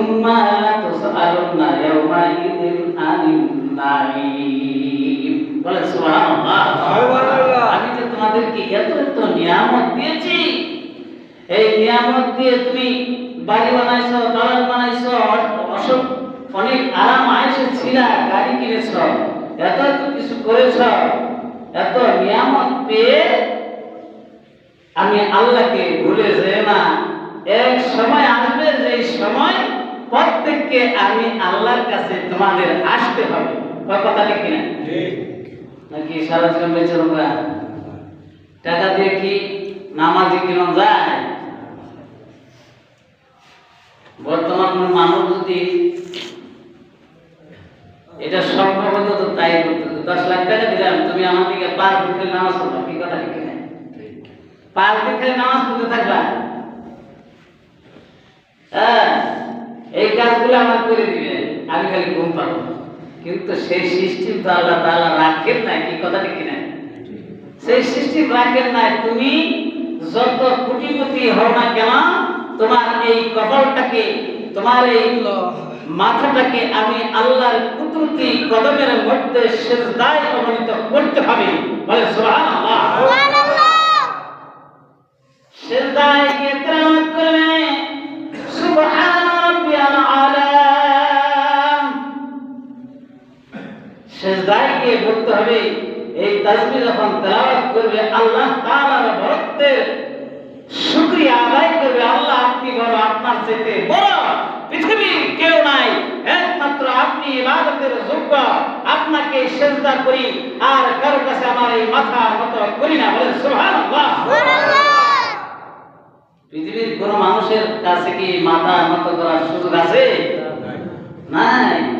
সুম্মা লাতুসআলুন্না ইয়াওমাইযিন আনিন নাঈম বলে সুবহানাল্লাহ। সুবহানাল্লাহ। আমি যে তোমাদেরকে এত এত নিয়ামত দিয়েছি এই নিয়ামত দিয়ে তুমি বাড়ি বানাইছো দালান বানাইছো অসব অনেক আরাম আয়েসে ছিলা গাড়ি কিনেছ এত এত কিছু করেছ এত নিয়ামত পেয়ে আমি আল্লাহকে ভুলে যে না। এক সময় আসবে যে সময় প্রত্যেককে আমি আল্লাহর কাছে তোমাদের আসতে হবে। কয় কথা ঠিক কিনা? নাকি সারা জীবন বেঁচে তোমরা টাকা দিয়ে কি নামাজি কিনো যায়? বর্তমান মানুষ যদি এটা সম্ভব হতো তো তাই করতো দশ লাখ টাকা দিলাম তুমি আমার দিকে পাঁচ খেলে নামাজ পড়বা। কি কথা ঠিক কিনা? পাঁচ খেলে নামাজ পড়তে থাকবা? হ্যাঁ এই কাজগুলো আমার করে দিবে, আমি খালি ঘুম পাবো। কিন্তু সেই সিস্টেম তো আল্লাহ তাআলা রাখেন না কি কথা ঠিক কিনা? সেই সিস্টেম রাখেন না তুমি যত কোটিপতি হও না কেন, তোমার এই কপালটাকে, তোমার এই মাথাটাকে আমি আল্লাহর কুদরতি কদমের মধ্যে সেজদায় অবনীত সেজদায় গিয়ে বলতে হবে। এই তাসবিহ যখন তেলাওয়াত করবে আল্লাহ তাআলার বরত্বের শুকরিয়া আদায় করবে। আল্লাহ আপনি বড় আপনার চাইতে বড়। পৃথিবীর কেউ নাই। একমাত্র আপনি ইবাদতের যোগ্য। আপনাকে সেজদা করি আর কারও কাছে আমার এই মাথা মত করি না। বলে সুবহানাল্লাহ। পৃথিবীর কোন মানুষের কাছে কি মাথা নত করার সুযোগ আছে? নাই।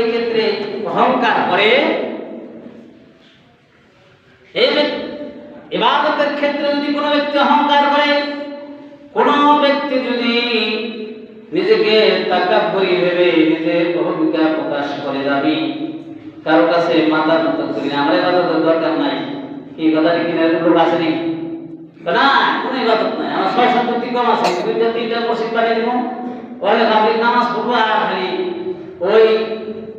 এই ক্ষেত্রে অহংকার করে, এই ক্ষেত্রে যদি কোনো ব্যক্তি অহংকার করে, কোন ব্যক্তি যদি নিজেকে তাকাব্বরি ভেবে নিজের ভূমিকা প্রকাশ করে যাবি, কারও কাছে মাথা নত করি না, আমার ইবাদতের দরকার নাই। কি কথাটা কিনা লোক আসেনি না, কোনো ইবাদত নাই। আমার ছয় সম্পত্তি কম আছে, দুইটা, তিনটা মসজিদ বানিয়ে দিব। পাবলিক নামাজ পড়ব আর খালি Oi,